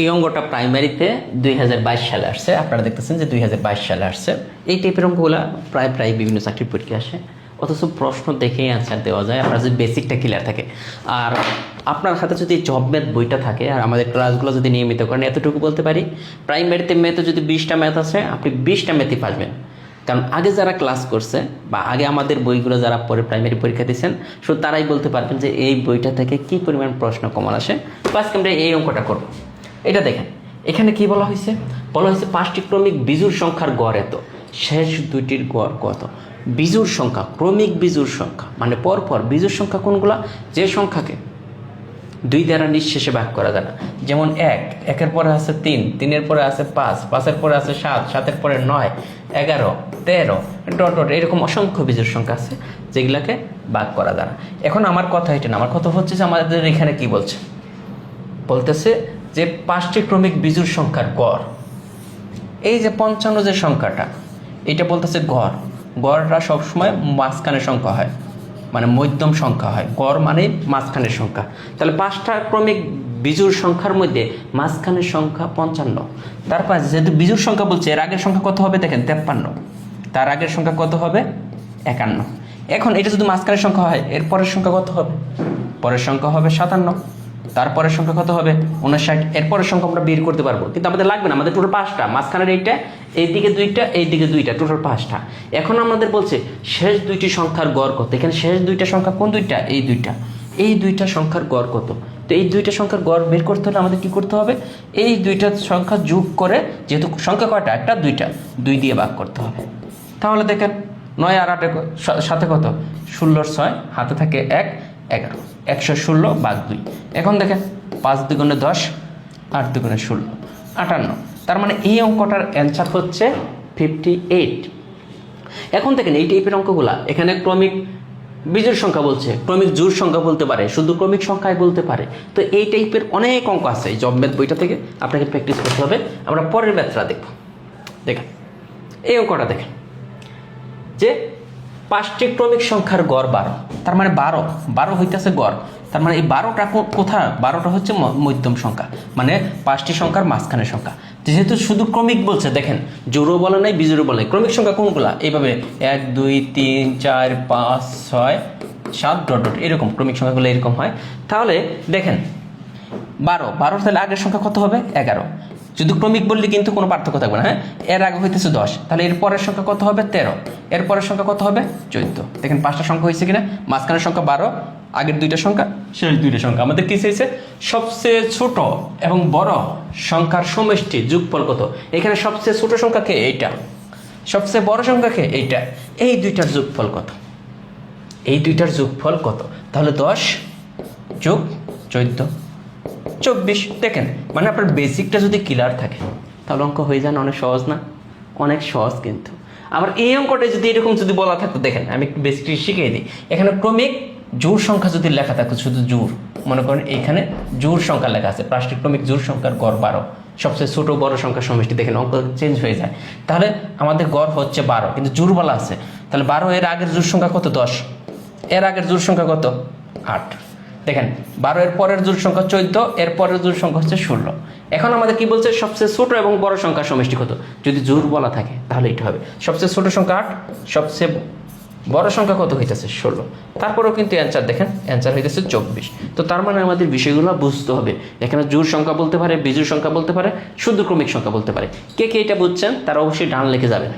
এই অঙ্গটা প্রাইমারিতে দুই হাজার বাইশ সালে আসছে। আপনারা দেখতেছেন যে দুই হাজার বাইশ সালে আসছে। এই টাইপের অঙ্কগুলো প্রায় প্রায় বিভিন্ন চাকরির পরীক্ষা আসে। অথচ প্রশ্ন দেখেই অ্যান্সার দেওয়া যায়। আপনার যদি বেসিকটা ক্লিয়ার থাকে। আর আপনার হাতে যদি জব ম্যাথ বইটা থাকে, আর আমাদের ক্লাসগুলো যদি নিয়মিত করেন, এতটুকু বলতে পারি প্রাইমারিতে ম্যাথে যদি বিশটা ম্যাথ আছে, আপনি বিশটা ম্যাথই পারবেন কারণ আগে যারা ক্লাস করছে, বা আগে আমাদের বইগুলো যারা পরে প্রাইমারি পরীক্ষা দিচ্ছেন শুধু তারাই বলতে পারবেন যে এই বইটা থেকে কি পরিমাণ প্রশ্ন কমন আসে। আজকে আমরা এই অঙ্কটা করব। এটা দেখেন, এখানে কি বলা হয়েছে? বলা হয়েছে পাঁচটি ক্রমিক বিজুর সংখ্যার গড় এত, শেষ দুইটির গড় কত? বিজুর সংখ্যা, ক্রমিক বিজুর সংখ্যা মানে পরপর বিজুর সংখ্যা কোনগুলা? যে সংখ্যাকে দুই দ্বারা নিঃশেষে ভাগ করা যায় না। যেমন এক, একের পরে আছে তিন, তিনের পরে আছে পাঁচ, পাঁচের পরে আছে সাত, সাতের পরে নয়, এগারো, তেরো, ডট ডট, এরকম অসংখ্য বীজের সংখ্যা আছে যেগুলাকে ভাগ করা যায় না। এখন আমার কথা এটা না, আমার কথা হচ্ছে যে আমাদের এখানে কি বলছে? বলতেছে যে পাঁচটি ক্রমিক বিজুর সংখ্যার গড়। এই যে পঞ্চান্ন যে সংখ্যাটা, এটা বলতেছে গড়। গড়টা সবসময় মাঝখানের সংখ্যা হয় মানে মধ্যম সংখ্যা হয়। গড় মানে মাঝখানের সংখ্যা। তাহলে পাঁচটা ক্রমিক বিজুর সংখ্যার মধ্যে মাঝখানের সংখ্যা পঞ্চান্ন। তারপর যেহেতু বিজুর সংখ্যা বলছে, এর আগের সংখ্যা কত হবে? দেখেন, তেপ্পান্ন। তার আগের সংখ্যা কত হবে? একান্ন। এখন এটা যদি মাঝখানের সংখ্যা হয়, এর পরের সংখ্যা কত হবে? পরের সংখ্যা হবে সাতান্ন। তারপরের সংখ্যা কত হবে? উনষাট এরপরের সংখ্যা আমরা বের করতে পারব। কিন্তু আমাদের লাগবে না। আমাদের টোটাল পাঁচটা। মাঝখানের এইটা, এইদিকে দুইটা এইদিকে দুইটা। টোটাল পাঁচটা। এখন আমাদের বলছে, শেষ দুইটি সংখ্যার গড় কত? এখানে শেষ দুইটা সংখ্যা কোন দুইটা? এই দুইটা। এই দুইটা সংখ্যার গড় কত? তো এই দুইটা সংখ্যার গড় বের করতে হলে আমাদের কি করতে হবে? এই দুইটা সংখ্যা যোগ করে, যেহেতু সংখ্যা কয়টা? একটা, দুইটা। দুই দিয়ে ভাগ করতে হবে। তাহলে দেখেন, নয় আর আটে সাথে কত? ষোলোর ছয়, হাতে থাকে এক। এগারো, একশো ষোলো বাঘ দুই। এখন দেখেন, পাঁচ দুগুণে দশ, আট দুগুণে ষোলো, আটান্ন। তার মানে এই অঙ্কটার অ্যান্সার হচ্ছে ফিফটি এইট এখন দেখেন, এই টাইপের অঙ্কগুলা, এখানে ক্রমিক বীজের সংখ্যা বলছে, ক্রমিক জোর সংখ্যা বলতে পারে, শুধু ক্রমিক সংখ্যায় বলতে পারে। তো এই টাইপের অনেক অঙ্ক আছে এই জব ম্যাথ বইটা থেকে, আপনাকে প্র্যাকটিস করতে হবে। আমরা পরের ম্যাথটা দেখব। দেখেন, এই অঙ্কটা দেখেন। যে পাঁচটি ক্রমিক সংখ্যার গড় বারো। তার মানে বারো। বারো হইতেছে গড়। তার মানে এই বারোটা কোথা? বারোটা হচ্ছে মধ্যম সংখ্যা। মানে পাঁচটি সংখ্যার মাঝখানের সংখ্যা। যেহেতু শুধু ক্রমিক বলছে, দেখেন, জোরও বলে নাই, বিজোরও বলে নাই। ক্রমিক সংখ্যা কোনগুলা? এইভাবে এক, দুই, তিন, চার, পাঁচ, ছয়, সাত ডট ডট, এরকম ক্রমিক সংখ্যাগুলো এরকম হয়। তাহলে দেখেন, বারো। বারো তাহলে আগের সংখ্যা কত হবে? এগারো। যদি ক্রমিক বললে কিন্তু কোনো পার্থক্য থাকবে না হ্যাঁ? এর আগে হইতেছে দশ, তাহলে এর পরের সংখ্যা কত হবে? তেরো। এর পরের সংখ্যা কত হবে? চোদ্দ। দেখেন পাঁচটা সংখ্যা হয়েছে কিনা? মাঝখানের সংখ্যা বারো, আগের দুইটা সংখ্যা, শেষ দুইটা সংখ্যা। আমাদের কি চেয়েছে সবচেয়ে ছোট এবং বড় সংখ্যার সমষ্টি যোগফল কত? এখানে সবচেয়ে ছোট সংখ্যা কে? এইটা। সবচেয়ে বড় সংখ্যা কে? এইটা। এই দুইটার যোগফল কত? এই দুইটার যোগফল কত? তাহলে দশ যোগ চোদ্দ। চব্বিশ, দেখেন মানে আপনার বেসিকটা যদি ক্লিয়ার থাকে, তাহলে অঙ্ক হয়ে যান অনেক সহজ না? অনেক সহজ কিন্তু। আবার এই অঙ্কটা যদি এরকম যদি বলা থাকতো দেখেন, আমি একটু বেসিকটি শিখিয়ে দিই। এখানে ক্রমিক জোর সংখ্যা যদি লেখা থাকতো শুধু জোর মনে করেন এখানে জোর সংখ্যা লেখা আছে প্লাস্টিক ক্রমিক জোর সংখ্যার গড় বারো। সবচেয়ে ছোট বড় সংখ্যার সমষ্টি, দেখেন, অঙ্ক চেঞ্জ হয়ে যায়। তাহলে আমাদের গড় হচ্ছে বারো, কিন্তু জোর বলা আছে। তাহলে বারো এর আগের জোর সংখ্যা কত? দশ। এর আগের জোর সংখ্যা কত? আট। দেখেন, বারো এর পরের জোর সংখ্যা চোদ্দ, এর পরের জোর সংখ্যা হচ্ছে ষোলো। এখন আমাদের কি বলছে? সবচেয়ে ছোট এবং বড় সংখ্যা সমষ্টি কত? যদি জোর বলা থাকে, তাহলে এটা হবে। সবচেয়ে ছোট সংখ্যা আট, সবচেয়ে বড় সংখ্যা কত হইতেছে? ষোলো। তারপরেও কিন্তু অ্যান্সার দেখেন অ্যান্সার হইতেছে চব্বিশ। তো তার মানে আমাদের বিষয়গুলো বুঝতে হবে। এখানে জোর সংখ্যা বলতে পারে বিজুর সংখ্যা বলতে পারে শুদ্ধ ক্রমিক সংখ্যা বলতে পারে। কে কে এটা বুঝছেন, তারা অবশ্যই ডান লিখে যাবেন।